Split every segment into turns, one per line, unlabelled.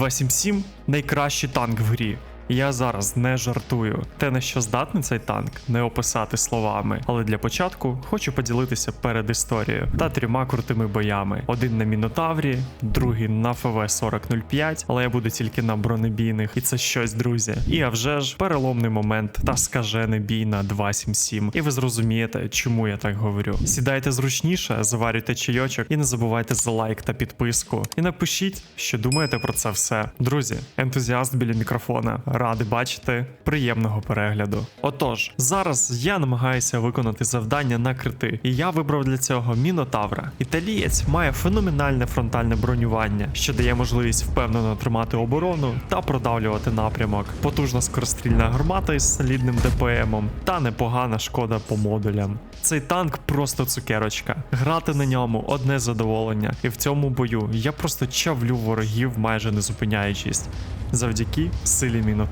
277 найкращий танк в грі. Я зараз не жартую. Те, на що здатний цей танк, не описати словами. Але для початку хочу поділитися перед історією та трьома крутими боями: один на Мінотаврі, другий на ФВ 4005, але я буду тільки на бронебійних, і це щось, друзі. І а вже ж переломний момент та скажений бій на 277. І ви зрозумієте, чому я так говорю. Сідайте зручніше, заварюйте чайочок і не забувайте за лайк та підписку. І напишіть, що думаєте про це все. Друзі, ентузіаст біля мікрофона. Радий бачити. Приємного перегляду. Отож, зараз я намагаюся виконати завдання на крити, і я вибрав для цього Мінотавра. Італієць має феноменальне фронтальне бронювання, що дає можливість впевнено тримати оборону та продавлювати напрямок. Потужна скорострільна гармата із солідним ДПМом та непогана шкода по модулям. Цей танк просто цукерочка. Грати на ньому одне задоволення, і в цьому бою я просто чавлю ворогів, майже не зупиняючись, завдяки силі Мінотавра.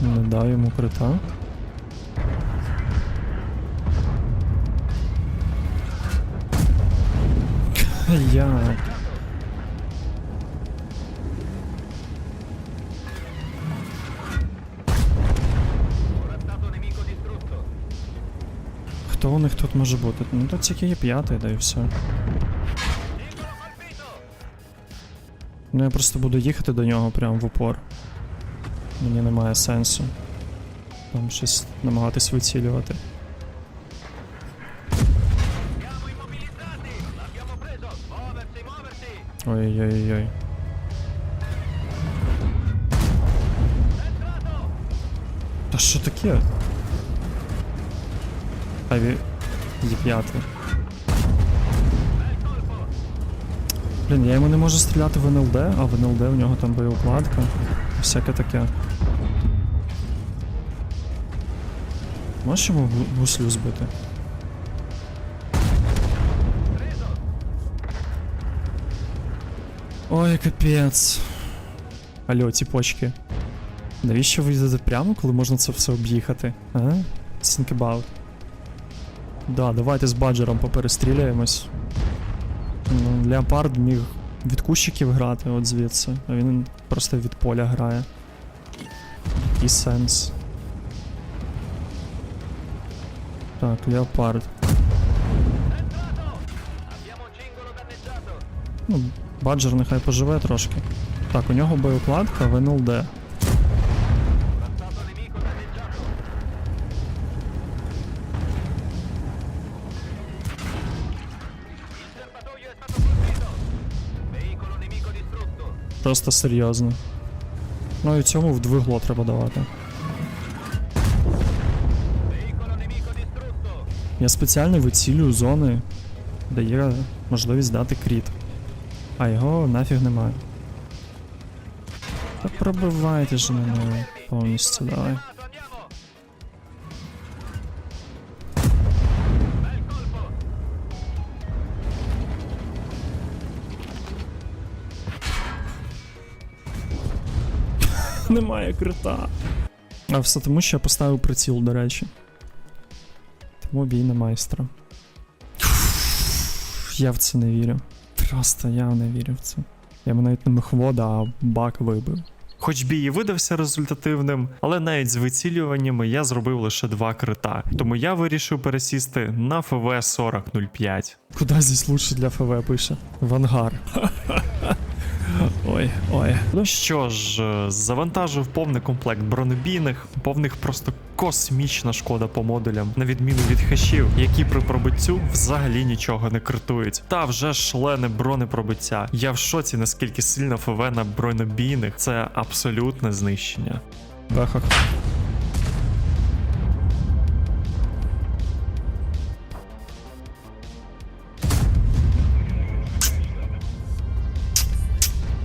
Не дав йому крита. Я. Хто у них тут може бути? Ну тут тільки є п'ятий, да і все. Ну я просто буду їхати до нього прямо в упор. Мені немає сенсу. Там щось намагатись вицілювати. Ой-ой-ой. Та що таке? Аві... Є Блін, я йому не можу стріляти в НЛД, а в НЛД у нього там боєукладка. Всяке таке. Можеш йому гуслю збити? Ой, капець. Алло, тіпочки. Навіщо ви йдете прямо, коли можна це все об'їхати? А? Think about. Да, давайте з баджером поперестріляємось. Ну, Леопард міг від кущиків грати от звідси, а він просто від поля грає. І сенс. Так, Леопард. Ну, баджер нехай поживе трошки. Так, у нього боєукладка в НЛД. Просто серйозно. Ну і цьому в двигло треба давати. Я спеціально вицілюю зони, де є можливість дати кріт. А його нафіг немає. Та пробивайте ж мене повністю, давай. Немає крита. А все тому, що я поставив приціл, до речі. Тому бій на майстра. Я в це не вірю. Просто я не вірю в це. Я б навіть не мехвода, а бак вибив.
Хоч бій і видався результативним, але навіть з вицілюваннями я зробив лише два крита, тому я вирішив пересісти на ФВ 4005.
Куда здесь лучше для ФВ пише? В ангар. Ой, ой.
Ну що ж, е, завантажив повний комплект бронебійних, повних просто космічна шкода по модулям, на відміну від хешів, які при пробиттю взагалі нічого не критують. Та вже шлени бронепробиття. Я в шоці, наскільки сильно ФВ на бронебійних це абсолютне знищення.
Бехах.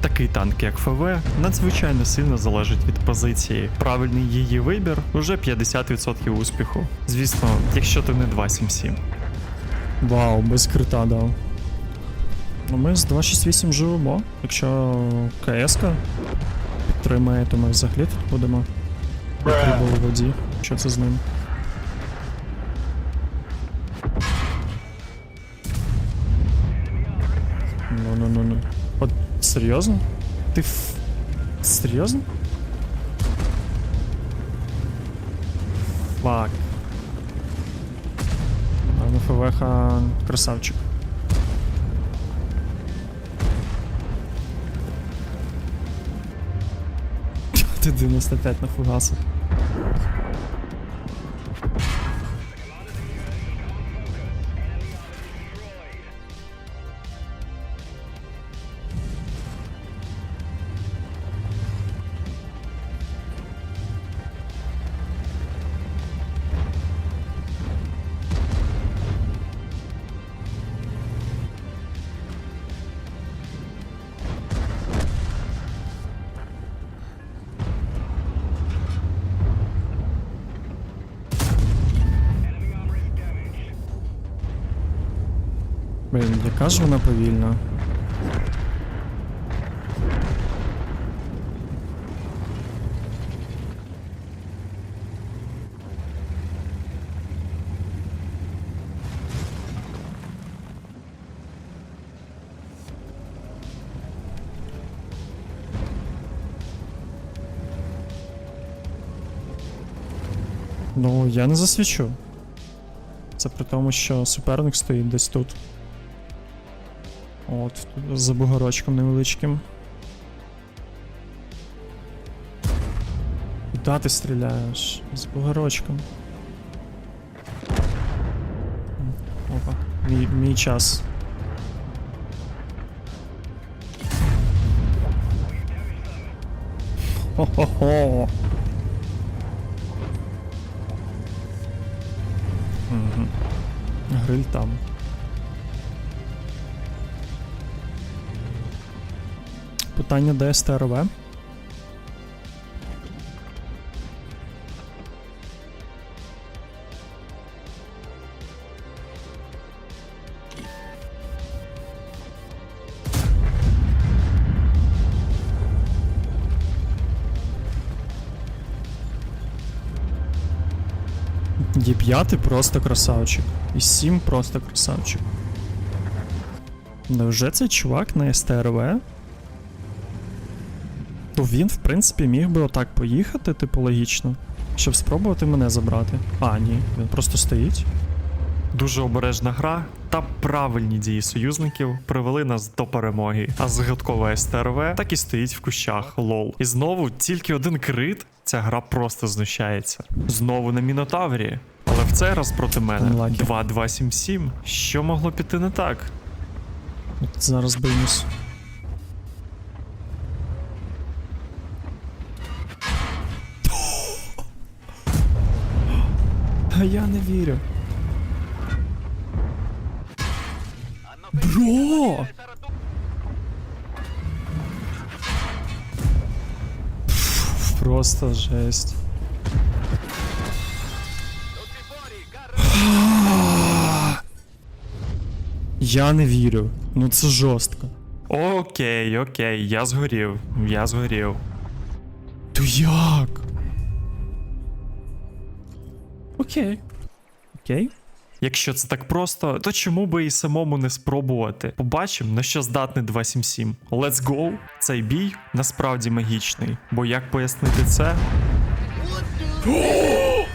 Такий танк, як ФВ, надзвичайно сильно залежить від позиції. Правильний її вибір уже 50% успіху. Звісно, якщо ти не 277.
Вау, без крита дав. Ну ми з 268 живемо. Якщо КС-ка підтримає, то ми взагалі тут будемо. Як у воді. Що це з ним? Серйозно? Ти ф... Серйозно? Фак. Ну ФВХ красавчик. Ти 95 на фугасах. Блін, яка ж вона повільна. Ну, я не засвічу. Це при тому, що суперник стоїть десь тут. От, за бугорочком невеличким. Куда ти стріляєш? З бугорочком. Опа, мій, мій час. Хо-хо-хо. Мгм. Гриль там. Питання де СТРВ? Є просто красавчик. І сім просто красавчик. Невже цей чувак на СТРВ? То він, в принципі, міг би отак поїхати, типу логічно, щоб спробувати мене забрати. А, ні, він просто стоїть.
Дуже обережна гра та правильні дії союзників привели нас до перемоги. А загадкове СТРВ так і стоїть в кущах. Лол. І знову тільки один крит. Ця гра просто знущається. Знову на Мінотаврі. Але в цей раз проти мене
Unlucky.
2-2-7-7. Що могло піти не так?
Зараз биймось. Я не вірю. Бро! Пф, Просто жесть. Я не вірю. Ну це жорстко.
Окей, окей, я згорів. Я згорів.
То як? Окей. Окей.
Якщо це так просто, то чому би і самому не спробувати? Побачимо, на що здатний 277. Let's go! Цей бій насправді магічний. Бо як пояснити це? О!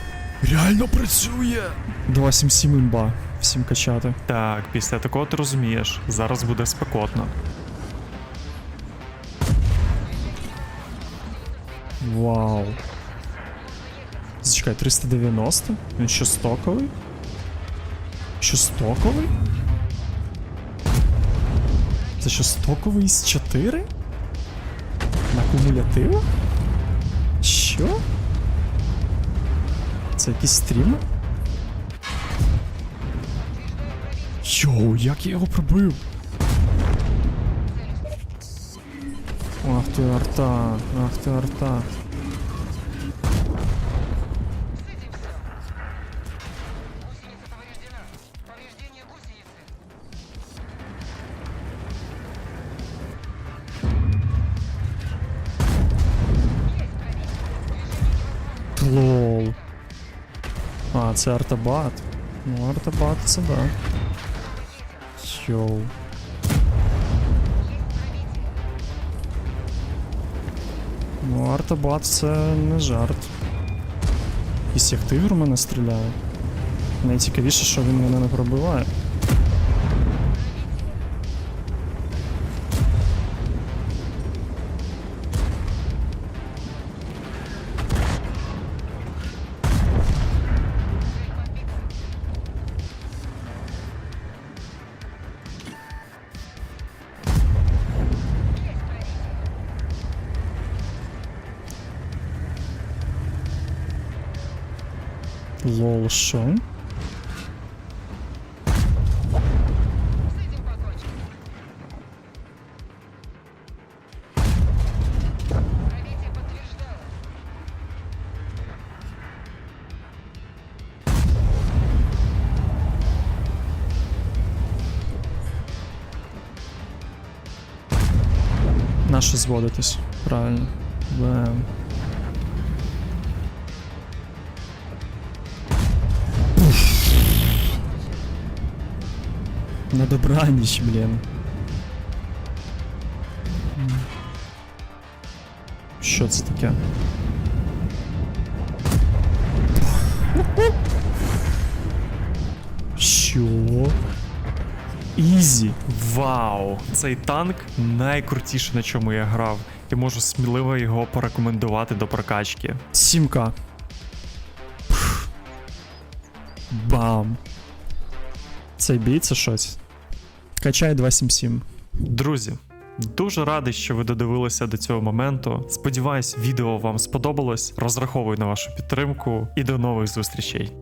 Реально працює! 277 імба. Всім качати.
Так, після такого ти розумієш, зараз буде спекотно.
Вау. Зачекай, 390? Він що стоковий? Що стоковий? Це що стоковий з 4? На кумулятивах? Що? Це якийсь стрімер? Йоу, як я його пробив? Ах ти арта, ах ти арта. це Артабат. Ну, Артабат це да. Йоу. Ну, Артабат це не жарт. Якийсь активір мене стріляє. Найцікавіше, що він мене не пробиває. Лол,
подтверждаю.
Наше зводитись. Правильно. Бем. На добраніч, блін. Що це таке? Що? Ізі.
Вау! Цей танк найкрутіший, на чому я грав, і можу сміливо його порекомендувати до прокачки.
7К. Бам. Цей бій щось. Качай 277.
Друзі, дуже радий, що ви додивилися до цього моменту. Сподіваюсь, відео вам сподобалось. Розраховую на вашу підтримку і до нових зустрічей.